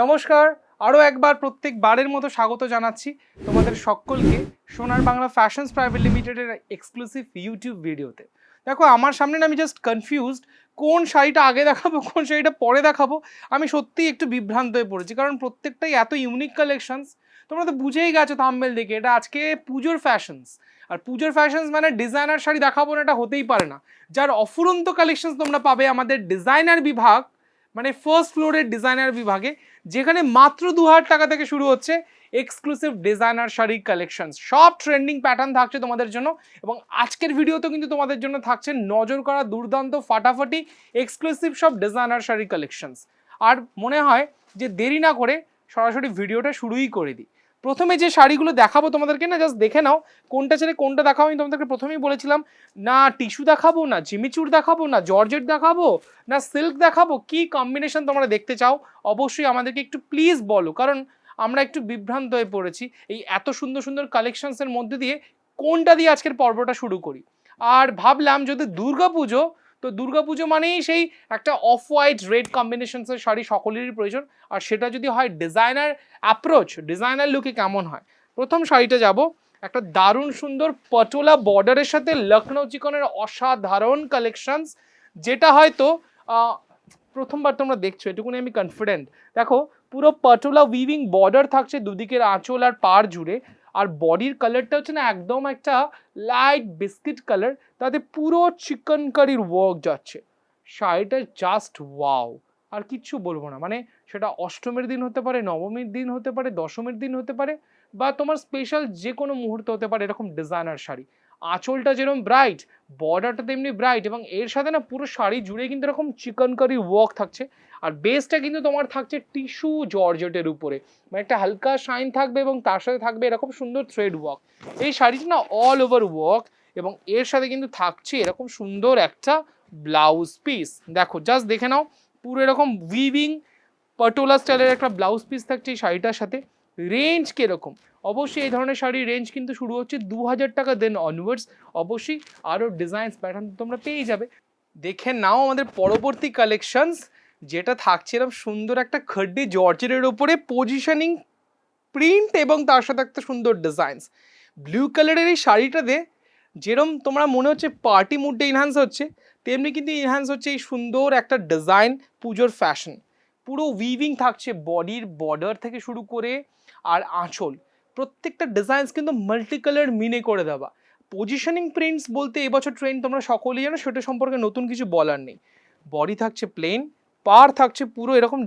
নমস্কার আরও একবার প্রত্যেক বারের মতো স্বাগত জানাচ্ছি তোমাদের সকলকে সোনার বাংলা ফ্যাশনস প্রাইভেট লিমিটেডের এক্সক্লুসিভ ইউটিউব ভিডিওতে দেখো, আমার সামনে আমি জাস্ট কনফিউজড কোন শাড়িটা আগে দেখাবো, কোন শাড়িটা পরে দেখাবো, আমি সত্যিই একটু বিভ্রান্ত হয়ে পড়েছি। কারণ প্রত্যেকটাই এত ইউনিক কালেকশনস তোমরা তো বুঝেই গেছো থাম্বেল দেখে, এটা আজকে পুজোর ফ্যাশনস আর পুজোর ফ্যাশনস মানে ডিজাইনার শাড়ি দেখাবো না, এটা হতেই পারে না। যার অফুরন্ত কালেকশনস তোমরা পাবে আমাদের ডিজাইনার বিভাগ মানে ফার্স্ট ফ্লোরের ডিজাইনার বিভাগে। যেখানে মাত্র দু হাজার টাকা থেকে শুরু হচ্ছে এক্সক্লুসিভ ডিজাইনার শাড়ি কালেকশন সব ট্রেন্ডিং প্যাটার্ন থাকছে তোমাদের জন্য এবং আজকের ভিডিওতেও কিন্তু তোমাদের জন্য থাকছে নজর করা দুর্দান্ত ফাটাফাটি এক্সক্লুসিভ সব ডিজাইনার শাড়ি কালেকশনস আর মনে হয় যে দেরি না করে সরাসরি ভিডিওটা শুরুই করে দিই। প্রথমে যে শাড়িগুলো দেখাবো তোমাদেরকে না জাস্ট দেখে নাও, কোনটা ছেড়ে কোনটা দেখাবো আমি তোমাদেরকে প্রথমেই বলেছিলাম, না টিস্যু দেখাবো, না জিমিচুর দেখাবো, না জর্জেট দেখাবো, না সিল্ক দেখাবো, কি কম্বিনেশন তোমরা দেখতে চাও, অবশ্যই আমাদেরকে একটু প্লিজ বলো, কারণ আমরা একটু বিভ্রান্ত হয়ে পড়েছি এই এত সুন্দর সুন্দর কালেকশনসের মধ্যে দিয়ে কোনটা দিয়ে আজকের পর্বটা শুরু করি। আর ভাবলাম যদি দুর্গা পুজো তো দুর্গা পুজো মানেই সেই একটা অফ হোয়াইট রেড কম্বিনেশনসের শাড়ি সকলেরই প্রয়োজন। আর সেটা যদি হয় ডিজাইনার অ্যাপ্রোচ ডিজাইনার লুকে কেমন হয়? প্রথম শাড়িটা যাব। একটা দারুণ সুন্দর পটোলা বর্ডারের সাথে লখনৌ চিকনের অসাধারণ কালেকশনস যেটা হয়তো প্রথমবার তোমরা দেখছ, এটুকুনি আমি কনফিডেন্ট দেখো, পুরো পটোলা উইভিং বর্ডার থাকছে দুদিকের আঁচল আর পার জুড়ে। আর বডির কালারটা হচ্ছে না একদম একটা লাইট বিস্কিট কালার তাতে পুরো চিকেন কারির ওয়ার্ক যাচ্ছে। শাড়িটা জাস্ট ওয়াও আর কিচ্ছু বলব না মানে সেটা অষ্টমীর দিন হতে পারে, নবমীর দিন হতে পারে, দশমীর দিন হতে পারে, বা তোমার স্পেশাল যে কোনো মুহূর্ত হতে পারে, এরকম ডিজাইনার শাড়ি। আঁচলটা যেরকম ব্রাইট বর্ডারটা তেমনি ব্রাইট এবং এর সাথে না পুরো শাড়ি জুড়ে কিন্তু এরকম চিকেন কারি ওয়ার্ক থাকছে। আর বেসটা কিন্তু তোমার থাকছে টিস্যু জর্জেটের উপরে। মানে একটা হালকা শাইন থাকবে এবং তার সাথে থাকবে এরকম সুন্দর থ্রেড ওয়ার্ক এই শাড়িটা না অল ওভার ওয়ার্ক এবং এর সাথে কিন্তু থাকছে এরকম সুন্দর একটা ব্লাউজ পিস দেখো জাস্ট দেখে নাও, পুরো এরকম উইভিং পটোলা স্টাইলের একটা ব্লাউজ পিস থাকছে এই শাড়িটার সাথে। রেঞ্জ কীরকম? অবশ্যই এই ধরনের শাড়ির রেঞ্জ কিন্তু শুরু হচ্ছে দু হাজার টাকা দেন অনওয়ার্ডস অবশ্যই আরও ডিজাইনস প্যাটার্ন তোমরা পেয়ে যাবে। দেখে নাও আমাদের পরবর্তী কালেকশনস যেটা থাকছে এরকম সুন্দর একটা খড্ডি জর্জের উপরে পজিশনিং প্রিন্ট এবং তার সাথে একটা সুন্দর ডিজাইনস ব্লু কালারের এই শাড়িটাতে যেরম তোমরা মনে হচ্ছে পার্টি মুডটা ইনহ্যান্স হচ্ছে, তেমনি কিন্তু ইনহ্যান্স হচ্ছে এই সুন্দর একটা ডিজাইন পুজোর ফ্যাশন পুরো উইভিং থাকছে বডির বর্ডার থেকে শুরু করে আর আঁচল। প্রত্যেকটা ডিজাইনস কিন্তু মাল্টি কালার মিনে করে দেওয়া। পজিশনিং প্রিন্টস বলতে এবছর ট্রেন্ড তোমরা সকলেই জানো, সেটা সম্পর্কে নতুন কিছু বলার নেই। বডি থাকছে প্লেন পার থাকছে পুরো এরকম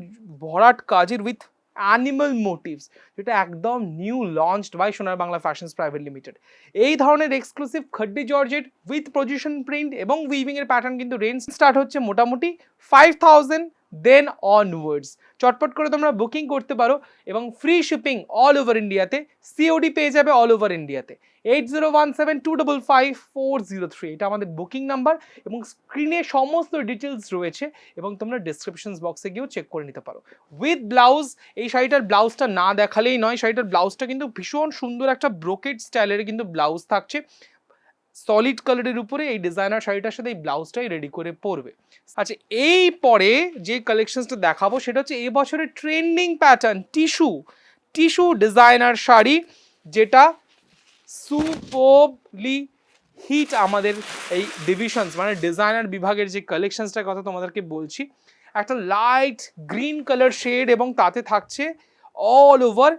ভরাট কাজের উইথ অ্যানিমাল মোটিভস যেটা একদম new launched by Sonar Bangla fashions private limited এই ধরনের এক্সক্লুসিভ খড্ডি জর্জেট উইথ পজিশন প্রিন্ট এবং উইভিংয়ের প্যাটার্ন কিন্তু রেঞ্জ স্টার্ট হচ্ছে মোটামুটি ফাইভ থাউজেন্ড দেন অনওয়ার্ডস চটপট করে তোমরা বুকিং করতে পারো এবং ফ্রি শিপিং অল ওভার ইন্ডিয়াতে সিওডি পেয়ে যাবে অল ওভার ইন্ডিয়াতে eight zero one seven two double five four zero three এটা আমাদের বুকিং নাম্বার এবং স্ক্রিনে সমস্ত ডিটেলস রয়েছে এবং তোমরা ডিসক্রিপশন বক্সে গিয়েও চেক করে নিতে পারো। উইথ ব্লাউজ এই শাড়িটার ব্লাউজটা না দেখালেই নয়, শাড়িটার ব্লাউজটা কিন্তু ভীষণ সুন্দর একটা ব্রোকেড স্টাইলের কিন্তু ব্লাউজ থাকছে। সলিড কালারের উপরে এই ডিজাইনার শাড়িটার সাথে এই ব্লাউজটাই রেডি করে পরবে। আচ্ছা এই পরে যে কালেকশনসটা দেখাবো, সেটা হচ্ছে এই বছরের trending pattern tissue tissue designer sari, যেটা সুপলি হিট আমাদের এই ডিভিশনস মানে ডিজাইনার বিভাগের যে কালেকশনসটার কথা তোমাদেরকে বলছি, একটা লাইট গ্রিন কালার শেড এবং তাতে থাকছে all over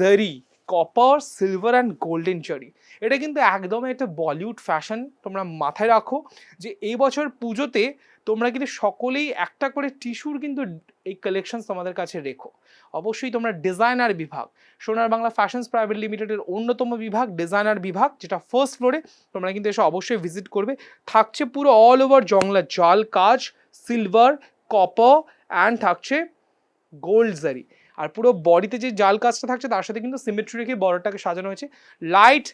zari copper silver and golden zari এটা কিন্তু একদম একটা বলিউড ফ্যাশন তোমরা মাথায় রাখো যে এই বছর পুজোতে তোমরা কিন্তু সকলেই একটা করে টিস্যুর কিন্তু এই কালেকশন তোমাদের কাছে রেখো। অবশ্যই তোমরা ডিজাইনার বিভাগ, সোনার বাংলা ফ্যাশনস প্রাইভেট লিমিটেডের অন্যতম বিভাগ ডিজাইনার বিভাগ, যেটা ফার্স্ট ফ্লোরে তোমরা কিন্তু এসে অবশ্যই ভিজিট করবে। থাকছে পুরো অল ওভার জংলা, জল কাজ সিলভার কপার অ্যান্ড থাকছে গোল্ড জারি আর পুরো বডিতে যে জাল কাজটা থাকছে, তার সাথে কিন্তু সিমেট্রি রেখে বর্ডারটাকে সাজানো হয়েছে। লাইট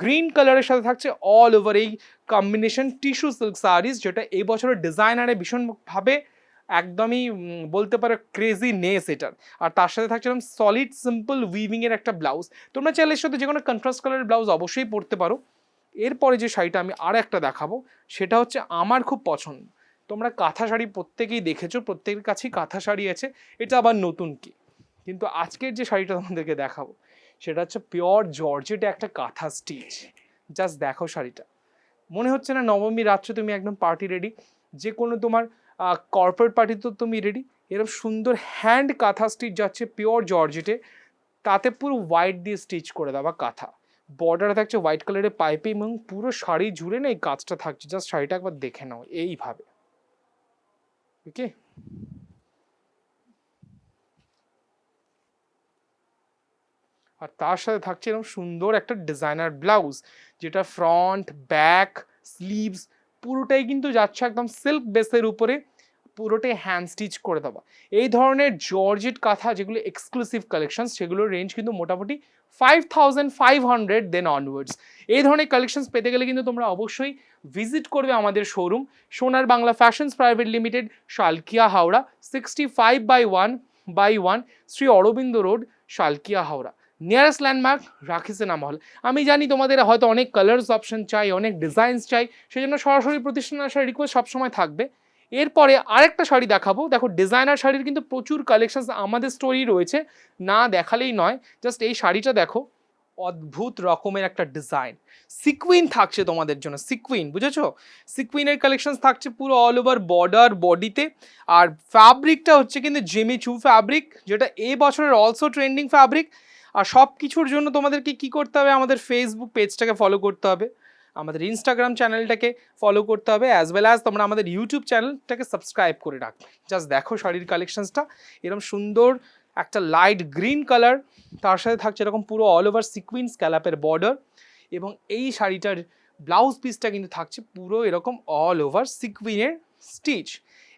গ্রিন কালারের সাথে থাকছে অল ওভার এই কম্বিনেশন টিস্যু সিল্ক সারিজ যেটা এই বছরের ডিজাইনারে ভীষণভাবে একদমই বলতে পারো ক্রেজি নেস এটার। আর তার সাথে থাকছে এরকম সলিড সিম্পল উইভিংয়ের একটা ব্লাউজ তোমরা চাইলে সাথে যে কোনো কন্ট্রাস্ট কালারের ব্লাউজ অবশ্যই পরতে পারো। এরপরে যে শাড়িটা আমি আর একটা দেখাবো, সেটা হচ্ছে আমার খুব পছন্দ। তোমরা কাঁথা শাড়ি প্রত্যেকেই দেখেছ, প্রত্যেকের কাছেই কাঁথা শাড়ি আছে। এটা আবার নতুন কি? কিন্তু আজকের যে শাড়িটা তোমাদেরকে দেখাবো, সেটা হচ্ছে পিওর জর্জেটে একটা কাঁথা স্টিচ জাস্ট দেখো শাড়িটা। মনে হচ্ছে না নবমী রাত্রে তুমি একদম পার্টি রেডি যে কোনো তোমার কর্পোরেট পার্টি তো তুমি রেডি এরকম সুন্দর হ্যান্ড কাঁথা স্টিচ যাচ্ছে পিওর জর্জেটে তাতে পুরো হোয়াইট দিয়ে স্টিচ করে দেওয়া কাঁথা। বর্ডারে থাকছে হোয়াইট কালারের পাইপে এবং পুরো শাড়ি জুড়ে না এই কাজটা থাকছে। জাস্ট শাড়িটা একবার দেখে নাও এইভাবে। ওকে আর তার সাথে থাকছে এরকম সুন্দর একটা ডিজাইনার ব্লাউজ যেটা ফ্রন্ট ব্যাক স্লিভস পুরোটাই কিন্তু যাচ্ছে একদম সিল্ক বেসের উপরে, পুরোটাই হ্যান্ড স্টিচ করে দেওয়া। এই ধরনের জর্জেট কাঁথা যেগুলো এক্সক্লুসিভ কালেকশন সেগুলোর রেঞ্জ কিন্তু মোটামুটি five thousand five hundred then onwards এই ধরনের কালেকশনস পেতে গেলে কিন্তু তোমরা অবশ্যই ভিজিট করবে আমাদের showroom Sonar Bangla fashions private limited Salkia Howrah sixty five by one by one Shri Aurobindo road Salkia Howrah. Nearest landmark রাখিসেনা মহল আমি জানি তোমাদের হয়তো অনেক কালার্স অপশন চাই, অনেক ডিজাইনস চাই সেই জন্য সরাসরি প্রতিষ্ঠানে আসার রিকোয়েস্ট সবসময় থাকবে। এরপরে আরেকটা শাড়ি দেখাবো। দেখো ডিজাইনার শাড়ির কিন্তু প্রচুর কালেকশন আমাদের স্টোরি রয়েছে। না দেখালেই নয় জাস্ট এই শাড়িটা দেখো। অদ্ভুত রকমের একটা ডিজাইন সিকুইন থাকছে তোমাদের জন্য সিকুইন বুঝেছ? সিকুইনের কালেকশন থাকছে পুরো অল ওভার বর্ডার বডিতে আর ফ্যাব্রিকটা হচ্ছে কিন্তু জেমিচু ফ্যাব্রিক যেটা এ বছরের অলসো ট্রেন্ডিং ফ্যাব্রিক আর সব কিছুর জন্য তোমাদেরকে কি করতে হবে? আমাদের ফেসবুক পেজটাকে ফলো করতে হবে। আমাদের ইনস্টাগ্রাম চ্যানেলটাকে ফলো করতে হবে অ্যাজ ওয়েল অ্যাজ তোমরা আমাদের ইউটিউব চ্যানেলটাকে সাবস্ক্রাইব করে রাখবে জাস্ট দেখো শাড়ির কালেকশনসটা এরকম সুন্দর একটা লাইট গ্রিন কালার তার সাথে থাকছে এরকম পুরো অল ওভার সিকুইন ক্যালাপের বর্ডার এবং এই শাড়িটার ব্লাউজ পিসটা কিন্তু থাকছে পুরো এরকম অল ওভার সিকুইনের স্টিচ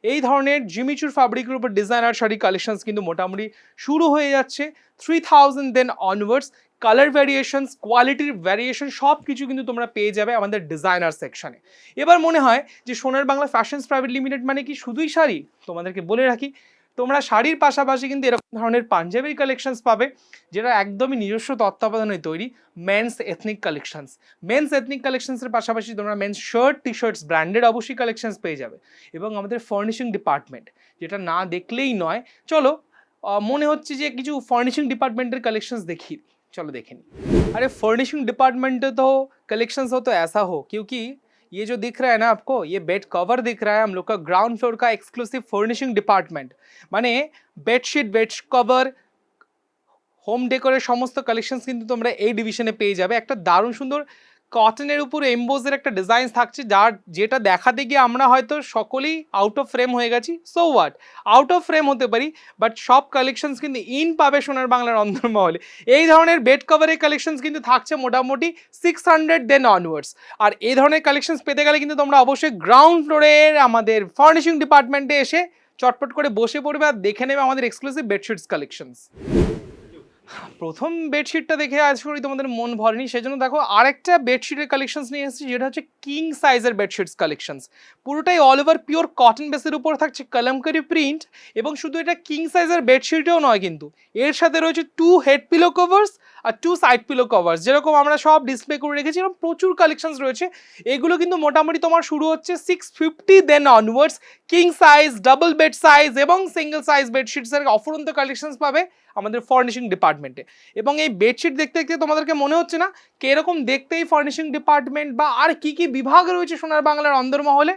এই ধরনের জিমিচুর ফ্যাব্রিকের উপর ডিজাইনার শাড়ি কালেকশনস কিন্তু মোটামুটি শুরু হয়ে যাচ্ছে। Three thousand then onwards colour variations কোয়ালিটির ভ্যারিয়েশন সব কিছু কিন্তু তোমরা পেয়ে যাবে আমাদের ডিজাইনার সেকশনে এবার মনে হয় যে সোনার বাংলা ফ্যাশনস প্রাইভেট লিমিটেড মানে কি? শুধুই শাড়ি? তোমাদেরকে বলে রাখি তোমরা শাড়ির পাশাপাশি কিন্তু এরকম ধরনের পাঞ্জাবির কালেকশনস পাবে, যেটা একদমই নিজস্ব তত্ত্বাবধানে তৈরি men's ethnic collections men's ethnic কালেকশনসের পাশাপাশি তোমরা men's shirt T shirts branded অবশ্যই কালেকশনস পেয়ে যাবে এবং আমাদের ফার্নিশিং ডিপার্টমেন্ট যেটা না দেখলেই নয়। চলো মনে হচ্ছে যে কিছু ফার্নিশিং ডিপার্টমেন্টের কালেকশনস দেখি। চলো দেখে নিই আরে ফার্নিশিং ডিপার্টমেন্টে তো कलेक्शंस হতো तो ऐसा हो ये जो दिख रहा है ना आपको ये बेड कवर दिख रहा है हम लोग का ग्राउंड फ्लोर का एक्सक्लूसिव फर्निशिंग डिपार्टमेंट মানে বেডশিট বেড কভার হোম ডেকোরের সমস্ত কালেকশনস কিন্তু তোমরা এই ডিভিশনে পেয়ে যাবে একটা দারুণ সুন্দর কটনের উপর এমবোজের একটা ডিজাইন থাকছে, যার যেটা দেখাতে গিয়ে আমরা হয়তো সকলেই আউট অফ ফ্রেম হয়ে গেছি। So what out of frame হতে পারি বাট সব কালেকশনস কিন্তু ইন পাবে সোনার বাংলার অন্তর্মহলে। এই ধরনের বেড কভারের কালেকশনস কিন্তু থাকছে মোটামুটি সিক্স হান্ড্রেড দেন অনওয়ার্ডস আর এই ধরনের কালেকশনস পেতে গেলে কিন্তু তোমরা অবশ্যই গ্রাউন্ড ফ্লোরের আমাদের ফার্নিশিং ডিপার্টমেন্টে এসে চটপট করে বসে পড়বে আর দেখে নেবে আমাদের এক্সক্লুসিভ বেডশিটস কালেকশনস প্রথম বেডশিটটা দেখে আজ করি, তোমাদের মন ভরেনি সেই জন্য দেখো আরেকটা বেডশিটের কালেকশনস নিয়ে এসেছি, যেটা হচ্ছে কিং সাইজের বেডশিটস কালেকশনস পুরোটাই অল ওভার পিওর কটন বেসের উপর থাকছে, কলমকারি প্রিন্ট এবং শুধু এটা কিং সাইজের বেডশিটও নয় কিন্তু, এর সাথে রয়েছে টু হেড পিলো কভার্স আর টু সাইড পিলো কভার্স যেরকম আমরা সব ডিসপ্লে করে রেখেছি এবং প্রচুর কালেকশনস রয়েছে। এগুলো কিন্তু মোটামুটি তোমার শুরু হচ্ছে six fifty then onwards king size double bed size এবং সিঙ্গেল সাইজ বেডশিটসের অফুরন্ত কালেকশনস পাবে আমাদের ফার্নিশিং ডিপার্টমেন্টে এবং এই বেডশিট দেখতে দেখতে তোমাদেরকে মনে হচ্ছে না কীরকম দেখতেই ফার্নিশিং ডিপার্টমেন্ট বা আর কি কি বিভাগ রয়েছে সোনার বাংলার অন্দরমহলে?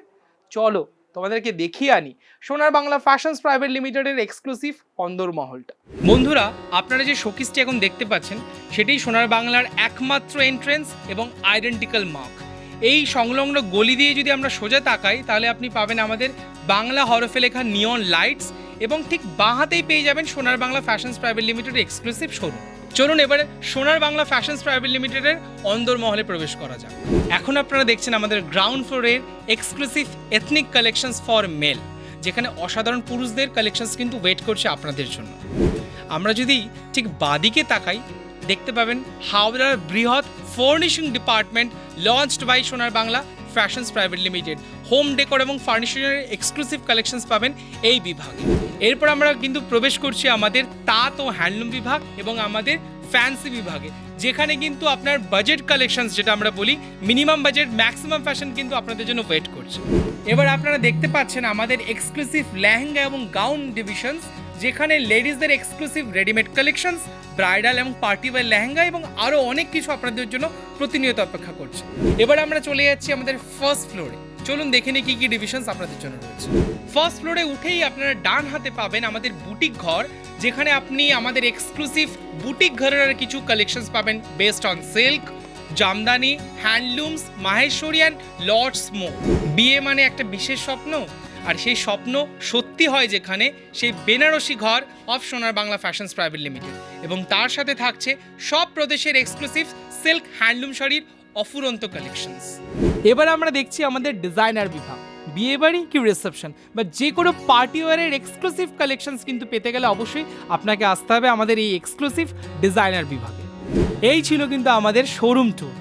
চলো তোমাদেরকে দেখিয়ে আনি সোনার বাংলা ফ্যাশনস প্রাইভেট লিমিটেডের এক্সক্লুসিভ অন্দরমহলটা বন্ধুরা, আপনারা যে শোকিসটি এখন দেখতে পাচ্ছেন, সেটাই সোনার বাংলার একমাত্র এন্ট্রেন্স এবং আইডেন্টিক্যাল মার্ক এই সংলগ্ন গলি দিয়ে যদি আমরা সোজা তাকাই, তাহলে আপনি পাবেন আমাদের বাংলা হরফে লেখা নিয়ন লাইটস এবং ঠিক বাঁ হাতেই পেয়ে যাবেন সোনার বাংলা ফ্যাশনস প্রাইভেট লিমিটেডের এক্সক্লুসিভ শোরুম চলুন এবারে সোনার বাংলা ফ্যাশনস প্রাইভেট লিমিটেডের অন্দরমহলে প্রবেশ করা যাক। এখন আপনারা দেখছেন আমাদের গ্রাউন্ড ফ্লোরের exclusive ethnic collections for male যেখানে অসাধারণ পুরুষদের কালেকশনস কিন্তু ওয়েট করছে আপনাদের জন্য। আমরা যদি ঠিক বাদিকে তাকাই দেখতে পাবেন হাওড়ার বৃহৎ furnishing department launched by Sonar Bangla fashions private limited home decor এবং ফার্নিচারের এক্সক্লুসিভ কালেকশনস পাবেন এই বিভাগে। এরপর আমরা কিন্তু প্রবেশ করছি আমাদের তাঁত ও হ্যান্ডলুম বিভাগ এবং আমাদের ফ্যান্সি বিভাগে। যেখানে কিন্তু আপনার বাজেট কালেকশনস যেটা আমরা বলি মিনিমাম বাজেট ম্যাক্সিমাম ফ্যাশন কিন্তু আপনাদের জন্য ওয়েট করছে। এবার আপনারা দেখতে পাচ্ছেন আমাদের এক্সক্লুসিভ লেহেঙ্গা এবং গাউন ডিভিশনস যেখানে লেডিসদের এক্সক্লুসিভ রেডিমেড কালেকশনস ব্রাইডাল এবং পার্টি ওয়্যার লেহেঙ্গা এবং আরও অনেক কিছু আপনাদের জন্য প্রতিনিয়ত অপেক্ষা করছে। এবার আমরা চলে যাচ্ছি আমাদের ফার্স্ট ফ্লোরে চলুন দেখে নিই কী কী ডিভিশনস আপনাদের জন্য রয়েছে। ফার্স্ট ফ্লোরে উঠেই আপনারা ডান হাতে পাবেন আমাদের বুটিক ঘর, যেখানে আপনি আমাদের এক্সক্লুসিভ বুটিক ঘরের আর কিছু কালেকশনস পাবেন based on silk Jamdani handlooms Maheshwari and Lord স্মোক বিয়ে মানে একটা বিশেষ স্বপ্ন? আর সেই স্বপ্ন সত্যি হয় যেখানে সেই বেনারসি ঘর অফ সোনার বাংলা ফ্যাশনস প্রাইভেট লিমিটেড এবং তার সাথে থাকছে সব প্রদেশের এক্সক্লুসিভ সিল্ক হ্যান্ডলুম শাড়ির অফুরন্ত কালেকশনস এবার আমরা দেখছি আমাদের ডিজাইনার বিভাগ। বিয়ে বাড়ি কি রিসেপশন বা যে কোনো পার্টি ওয়ারের এক্সক্লুসিভ কালেকশনস কিন্তু পেতে গেলে অবশ্যই আপনাকে আসতে হবে আমাদের এই এক্সক্লুসিভ ডিজাইনার বিভাগে। এই ছিল কিন্তু আমাদের শোরুম ট্যুর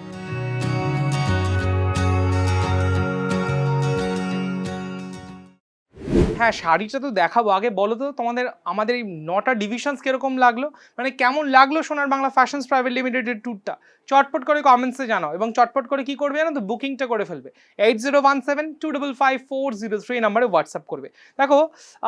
হ্যাঁ শাড়িটা তো দেখাবো। আগে বলো তো তোমাদের আমাদের এই নটা ডিভিশনস কীরকম লাগল? মানে কেমন লাগল সোনার বাংলা ফ্যাশনস প্রাইভেট লিমিটেডের ট্যুরটা চটপট করে কমেন্টসে জানাও এবং চটপট করে কি করবে জানো তো? বুকিংটা করে ফেলবে। Eight zero one seven two double five four zero three নাম্বারে হোয়াটসঅ্যাপ করবে। দেখো,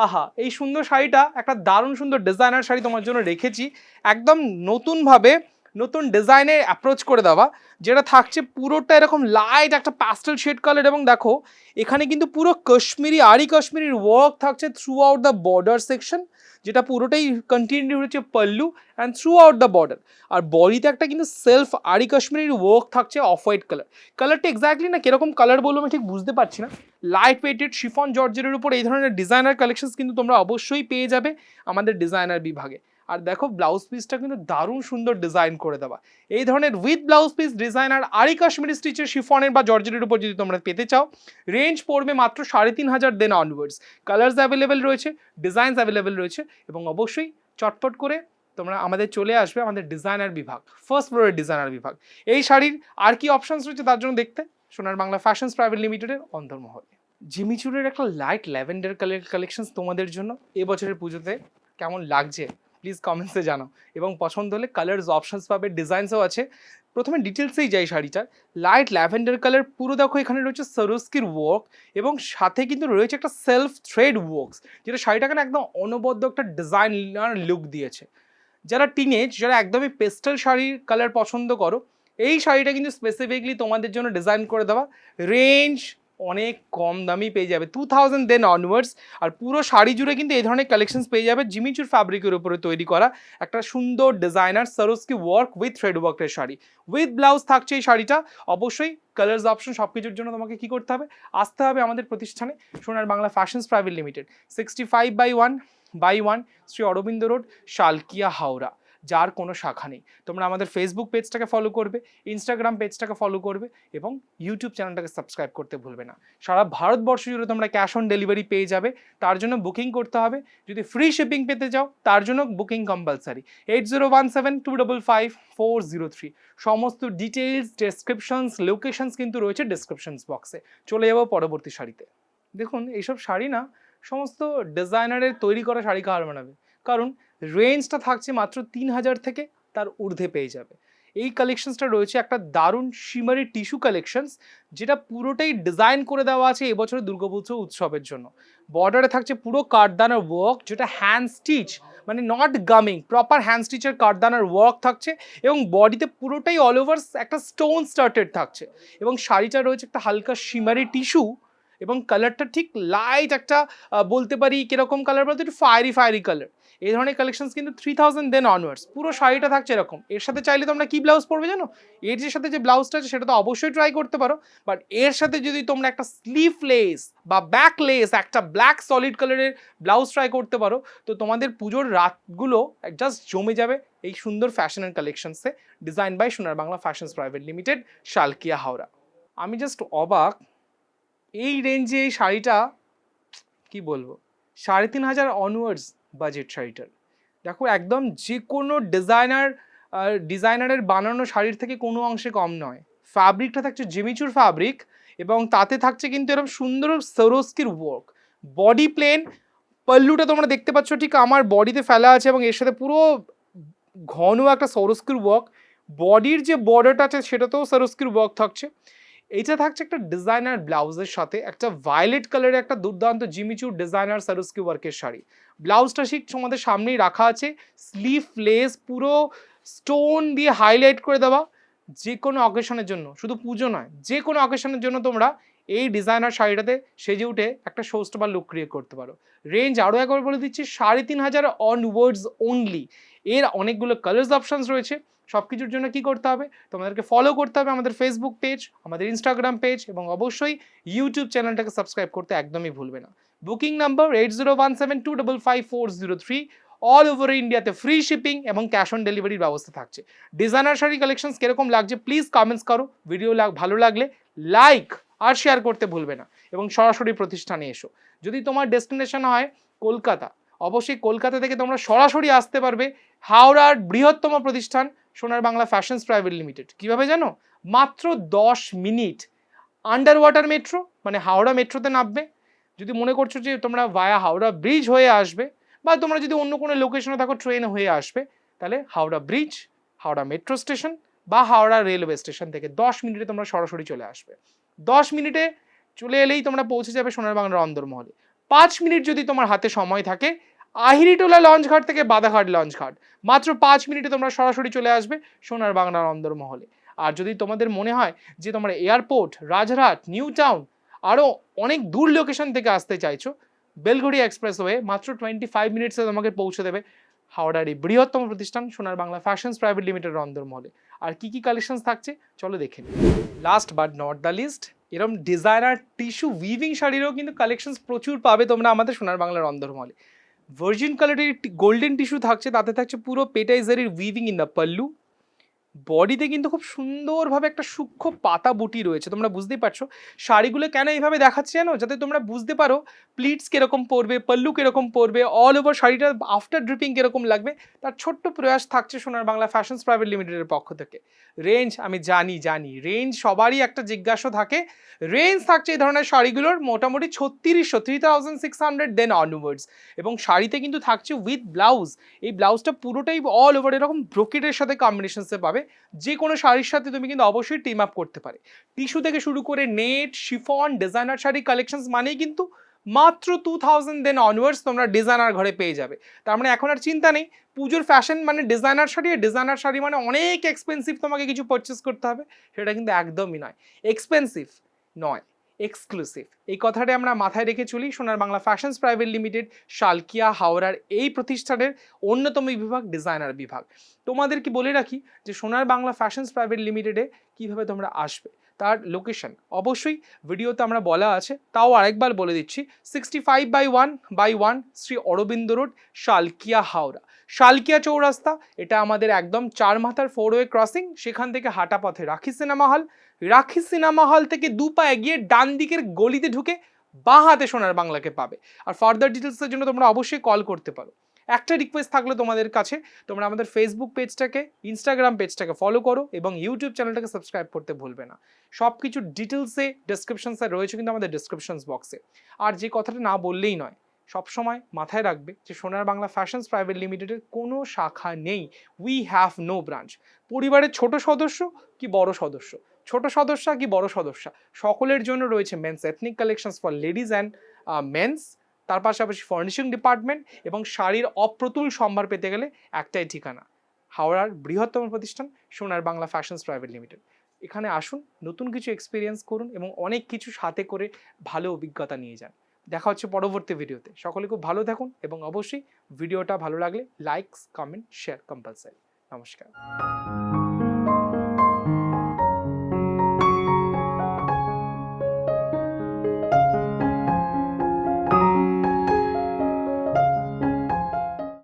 আহা, এই সুন্দর শাড়িটা, একটা দারুণ সুন্দর ডিজাইনার শাড়ি তোমার জন্য রেখেছি। একদম নতুনভাবে নতুন ডিজাইনে অ্যাপ্রোচ করে দেওয়া, যেটা থাকছে পুরোটা এরকম লাইট একটা প্যাস্টেল শেড কালার এবং দেখো, এখানে কিন্তু পুরো কাশ্মীরি আরি কাশ্মীরির ওয়ার্ক থাকছে throughout the border section যেটা পুরোটাই কন্টিনিউ হচ্ছে pallu and throughout the border আর বডিতে একটা কিন্তু সেলফ আরি কাশ্মীরির ওয়ার্ক থাকছে অফ হোয়াইট কালার কালারটা এক্স্যাক্টলি না কীরকম কালার বলব আমি ঠিক বুঝতে পারছি না। লাইট ওয়েটেড শিফন জর্জের উপর এই ধরনের ডিজাইনার কালেকশনস কিন্তু তোমরা অবশ্যই পেয়ে যাবে আমাদের ডিজাইনার বিভাগে। আর দেখো ব্লাউজ পিসটা কিন্তু দারুণ সুন্দর ডিজাইন করে দেওয়া। এই ধরনের উইথ ব্লাউজ পিস ডিজাইন আর আরি কাশ্মীরি স্টিচের শিফনের বা জর্জেটের উপর যদি তোমরা পেতে চাও রেঞ্জ পড়বে মাত্র সাড়ে তিন হাজার দেন অনওয়ার্ডস কালার্স অ্যাভেলেবেল রয়েছে ডিজাইনস অ্যাভেলেবেল রয়েছে এবং অবশ্যই চটপট করে তোমরা আমাদের চলে আসবে আমাদের ডিজাইনার বিভাগ ফার্স্ট ফ্লোরের ডিজাইনার বিভাগ। এই শাড়ির আর কি অপশানস রয়েছে তার জন্য দেখতে? সোনার বাংলা ফ্যাশনস প্রাইভেট লিমিটেডের অন্তর্মহলে। জিমিচুরের একটা লাইট ল্যাভেন্ডার কালেকশনস তোমাদের জন্য এবছরের পুজোতে কেমন লাগছে? প্লিজ কমেন্টসে জানাও। এবং পছন্দ হলে কালার্স অপশানস পাবে ডিজাইনসও আছে। প্রথমে ডিটেলসেই যাই শাড়িটার। লাইট ল্যাভেন্ডার কালার পুরো দেখো এখানে রয়েছে সরস্কির ওয়ার্ক এবং সাথে কিন্তু রয়েছে একটা সেলফ থ্রেড ওয়ার্কস যেটা শাড়িটাকে না একদম অনবদ্য একটা ডিজাইনার লুক দিয়েছে। যারা টিনেজ যারা একদমই পেস্টেল শাড়ির কালার পছন্দ করো, এই শাড়িটা কিন্তু স্পেসিফিকলি তোমাদের জন্য ডিজাইন করে দেওয়া। রেঞ্জ অনেক কম দামি পেয়ে যাবে। টু থাউজেন্ড দেন অনওয়ার্ডস আর পুরো শাড়ি জুড়ে কিন্তু এই ধরনের কালেকশনস পেয়ে যাবে জিমিচুর ফ্যাব্রিকের উপরে তৈরি করা একটা সুন্দর designer Swarovski work with thread ওয়ার্কের শাড়ি। উইথ ব্লাউজ থাকছে এই শাড়িটা। অবশ্যই কালার্স অপশন সব কিছুর জন্য তোমাকে কি করতে হবে? আসতে হবে আমাদের প্রতিষ্ঠানে Sonar Bangla fashions private limited sixty five by one by one Shri Aurobindo road, Salkia, Howrah. যার কোনো শাখা নেই। তোমরা আমাদের ফেসবুক পেজটাকে ফলো করবে ইনস্টাগ্রাম পেজটাকে ফলো করবে এবং ইউটিউব চ্যানেলটাকে সাবস্ক্রাইব করতে ভুলবে না। সারা ভারতবর্ষ জুড়ে তোমরা ক্যাশ অন ডেলিভারি পেয়ে যাবে, তার জন্য বুকিং করতে হবে। যদি ফ্রি শিপিং পেতে চাও, তার জন্য booking compulsory eight zero one seven two double five four zero three সমস্ত ডিটেলস ডেসক্রিপশনস লোকেশনস কিন্তু রয়েছে ডেসক্রিপশনস বক্সে চলে যাব পরবর্তী শাড়িতে। দেখুন, এইসব শাড়ি না, সমস্ত ডিজাইনারের তৈরি করা শাড়ি কার বানাবে? কারণ রেঞ্জটা থাকছে মাত্র তিন হাজার থেকে তার ঊর্ধ্বে পেয়ে যাবে। এই কালেকশনসটা রয়েছে একটা দারুণ শিমারি টিস্যু কালেকশনস যেটা পুরোটাই ডিজাইন করে দেওয়া আছে এবছরের দুর্গাপুজো উৎসবের জন্য। বর্ডারে থাকছে পুরো কাঠদানার ওয়ার্ক যেটা হ্যান্ড স্টিচ মানে নট গামিং প্রপার হ্যান্ড স্টিচের কাঠদানার ওয়ার্ক থাকছে এবং বডিতে পুরোটাই অল ওভার একটা স্টোন স্টার্টেড থাকছে। এবং শাড়িটা রয়েছে একটা হালকা শিমারি টিস্যু এবং কালারটা ঠিক লাইট একটা বলতে পারি কীরকম কালার বলতে একটু ফায়ারি ফায়ারি কালার এই ধরনের কালেকশনস কিন্তু থ্রি থাউজেন্ড দেন অনওয়ার্ডস পুরো শাড়িটা থাকছে এরকম। এর সাথে চাইলে তোমরা কি ব্লাউজ পরবে জানো? এর যে সাথে যে ব্লাউজটা আছে সেটা তো অবশ্যই ট্রাই করতে পারো। বাট এর সাথে যদি তোমরা একটা স্লিভ লেস বা ব্যাক লেস একটা ব্ল্যাক সলিড কালারের ব্লাউজ ট্রাই করতে পারো, তো তোমাদের পুজোর রাতগুলো জাস্ট জমে যাবে এই সুন্দর ফ্যাশনের কালেকশনসে design by Sonar Bangla fashions private limited Salkia Howrah. আমি জাস্ট অবাক এই রেঞ্জে এই শাড়িটা, কি বলব? সাড়ে তিন হাজার অনওয়ার্ডস বাজেট শাড়িটার। দেখো, একদম যে কোনো ডিজাইনার ডিজাইনারের বানানো শাড়ির থেকে কোনো অংশে কম নয়। ফ্যাব্রিকটা থাকছে জিমিচুর ফ্যাব্রিক এবং তাতে থাকছে কিন্তু এরকম সুন্দর সরোস্কির ওয়ার্ক বডি প্লেন পল্লুটা তোমরা দেখতে পাচ্ছ ঠিক আমার বডিতে ফেলা আছে এবং এর সাথে পুরো ঘন একটা সরস্কির ওয়ার্ক বডির যে বর্ডারটা আছে সেটাতেও সরস্কির ওয়ার্ক থাকছে। এইটা থাকছে একটা ডিজাইনার ব্লাউজের সাথে একটা ভায়োলেট কালারের একটা দুর্দান্ত জিমিচুর ডিজাইনার সারুস্কি ওয়ার্কের শাড়ি। ব্লাউজটা ঠিক তোমাদের সামনেই রাখা আছে। স্লিভলেস পুরো স্টোন দিয়ে হাইলাইট করে দেওয়া যে কোনো অকেশনের জন্য। শুধু পুজো নয়, যে কোনো অকেশনের জন্য তোমরা এই ডিজাইনার শাড়িটাতে সেজে উঠে একটা শোস্টবার লুক ক্রিয়েট করতে পারো। রেঞ্জ আরও একবার বলে দিচ্ছি, সাড়ে তিন হাজার অনওয়ার্ডস অনলি এর অনেকগুলো কালার্স অপশানস রয়েছে। সব কিছুর জন্য কি করতে হবে? তোমাদেরকে ফলো করতে হবে আমাদের ফেসবুক পেজ আমাদের ইনস্টাগ্রাম পেজ এবং অবশ্যই ইউটিউব চ্যানেলটাকে সাবস্ক্রাইব করতে একদমই ভুলবে না। Booking number eight zero one seven two double five four zero three all over ইন্ডিয়াতে ফ্রি শিপিং এবং ক্যাশ অন ডেলিভারির ব্যবস্থা থাকছে। ডিজাইনার শাড়ি কালেকশনস কীরকম লাগছে প্লিজ কমেন্টস করো ভিডিও ভালো লাগলে লাইক আর শেয়ার করতে ভুলবে না এবং সরাসরি প্রতিষ্ঠানে এসো। যদি তোমার ডেস্টিনেশন হয় কলকাতা, অবশ্যই কলকাতা থেকে তোমরা সরাসরি আসতে পারবে হাওড়ার বৃহত্তম প্রতিষ্ঠান Sonar Bangla fashions private limited কীভাবে জানো? মাত্র দশ মিনিট। আন্ডার ওয়াটার মেট্রো মানে হাওড়া মেট্রোতে নামবে। যদি মনে করছ যে তোমরা ভায়া হাওড়া ব্রিজ হয়ে আসবে, বা তোমরা যদি অন্য কোনো লোকেশনে থাকো ট্রেন হয়ে আসবে, তাহলে Howrah bridge Howrah metro station বা হাওড়া রেলওয়ে স্টেশন থেকে দশ মিনিটে তোমরা সরাসরি চলে আসবে। দশ মিনিটে চলে এলেই তোমরা পৌঁছে যাবে সোনার বাংলার অন্দরমহলে। পাঁচ মিনিট যদি তোমার হাতে সময় থাকে আহিরিটোলা লঞ্চ ঘাট থেকে বাদাঘাট লঞ্চ ঘাট। মাত্র পাঁচ মিনিটে তোমরা সরাসরি চলে আসবে সোনার বাংলার অন্দরমহলে। আর যদি তোমাদের মনে হয় যে তোমরা এয়ারপোর্ট রাজরহাট নিউ টাউন আরও অনেক দূর লোকেশন থেকে আসতে চাইছো, বেলঘড়ি এক্সপ্রেসওয়ে মাত্র টোয়েন্টি ফাইভ মিনিটসে তোমাকে পৌঁছে দেবে হাওড়ার এই বৃহত্তম প্রতিষ্ঠান Sonar Bangla fashions private limited অন্দরমহলে। আর কি কি কালেকশনস থাকছে, চলো দেখে last but not the least এরকম ডিজাইনার টিস্যু উইভিং শাড়িরও কিন্তু কালেকশনস প্রচুর পাবে তোমরা আমাদের সোনার বাংলার অন্দরমহলে। ভার্জিন কালারের গোল্ডেন টিস্যু থাকছে তাতে থাকছে পুরো পেটাইজারির উইভিং ইন দ্য পাল্লু বডিতে কিন্তু খুব সুন্দরভাবে একটা সূক্ষ্ম পাতা বুটি রয়েছে। তোমরা বুঝতেই পারছ। শাড়িগুলো কেন এইভাবে দেখাচ্ছে জানো? যাতে তোমরা বুঝতে পারো প্লিটস কীরকম পরবে, পল্লু কীরকম পরবে অল ওভার শাড়িটা আফটার ড্রিপিং কীরকম লাগবে। তার ছোট্ট প্রয়াস থাকছে সোনার বাংলা ফ্যাশনস প্রাইভেট লিমিটেডের পক্ষ থেকে। রেঞ্জ আমি জানি জানি। রেঞ্জ সবারই একটা জিজ্ঞাসা থাকে। রেঞ্জ থাকছে এই ধরনের শাড়িগুলোর মোটামুটি ছত্রিশশো three thousand six hundred then onwards এবং শাড়িতে কিন্তু থাকছে উইথ ব্লাউজ এই ব্লাউজটা পুরোটাই অল ওভার এরকম ব্রোকেটের সাথে কম্বিনেশনসে পাবে। যে কোনো শাড়ির সাথে তুমি কিন্তু অবশ্যই টিম আপ করতে পারে। টিস্যু থেকে শুরু করে net chiffon designer sari collections মানেই কিন্তু মাত্র টু থাউজেন্ড দেন অনওয়ার্ডস তোমরা ডিজাইনার ঘরে পেয়ে যাবে। তার মানে এখন আর চিন্তা নেই, পুজোর ফ্যাশন মানে ডিজাইনার শাড়ি, আর ডিজাইনার শাড়ি মানে অনেক এক্সপেন্সিভ তোমাকে কিছু পারচেস করতে হবে, সেটা কিন্তু একদমই নয়। এক্সপেন্সিভ নয়। এক্সক্লুসিভ এই কথাটা আমরা মাথায় রেখে চলি Sonar Bangla fashions private limited Salkia হাওড়ার এই প্রতিষ্ঠানের অন্যতম বিভাগ ডিজাইনার বিভাগ। তোমাদেরকে বলে রাখি যে সোনার বাংলা ফ্যাশনস প্রাইভেট লিমিটেডে কীভাবে তোমরা আসবে? তার লোকেশন অবশ্যই ভিডিওতে আমরা বলা আছে, তাও আরেকবার বলে দিচ্ছি sixty five by one by one Shri Aurobindo road, Salkia, Howrah. Salkia চৌরাস্তা, এটা আমাদের একদম চার মাথার ফোরওয়ে ক্রসিং সেখান থেকে হাঁটা পথে রাখি সিনেমা হল। রাখি সিনেমা হল থেকে দু পা এগিয়ে ডান দিকের গলিতে ঢুকে বাঁ হাতে সোনার বাংলাকে পাবে। আর ফার্দার ডিটেলসের জন্য তোমরা অবশ্যই কল করতে পারো। একটা রিকোয়েস্ট থাকল তোমাদের কাছে। তোমরা আমাদের ফেসবুক পেজটাকে ইনস্টাগ্রাম পেজটাকে ফলো করো এবং ইউটিউব চ্যানেলটাকে সাবস্ক্রাইব করতে ভুলবে না। সব কিছু ডিটেলসে ডেসক্রিপশনসে রয়েছে কিন্তু আমাদের ডেসক্রিপশনস বক্সে আর যে কথাটা না বললেই নয়, সবসময় মাথায় রাখবে যে সোনার বাংলা ফ্যাশনস প্রাইভেট লিমিটেডের কোনো শাখা নেই। উই হ্যাভ নো ব্রাঞ্চ পরিবারের ছোট সদস্য কি বড় সদস্য? ছোট সদস্য কি বড় সদস্য? সকলের জন্য রয়েছে men's ethnic collections for ladies and men's তার পাশাপাশি ফার্নিশিং ডিপার্টমেন্ট এবং শাড়ির অপ্রতুল সম্ভার পেতে গেলে একটাই ঠিকানা, হাওড়ার বৃহত্তম প্রতিষ্ঠান Sonar Bangla fashions private limited এখানে আসুন, নতুন কিছু এক্সপিরিয়েন্স করুন এবং অনেক কিছু সাথে করে ভালো অভিজ্ঞতা নিয়ে যান। দেখা হচ্ছে পরবর্তী ভিডিওতে। সকলে খুব ভালো থাকুন এবং অবশ্যই ভিডিওটা ভালো লাগলে লাইকস কমেন্ট শেয়ার কম্পালসারি নমস্কার।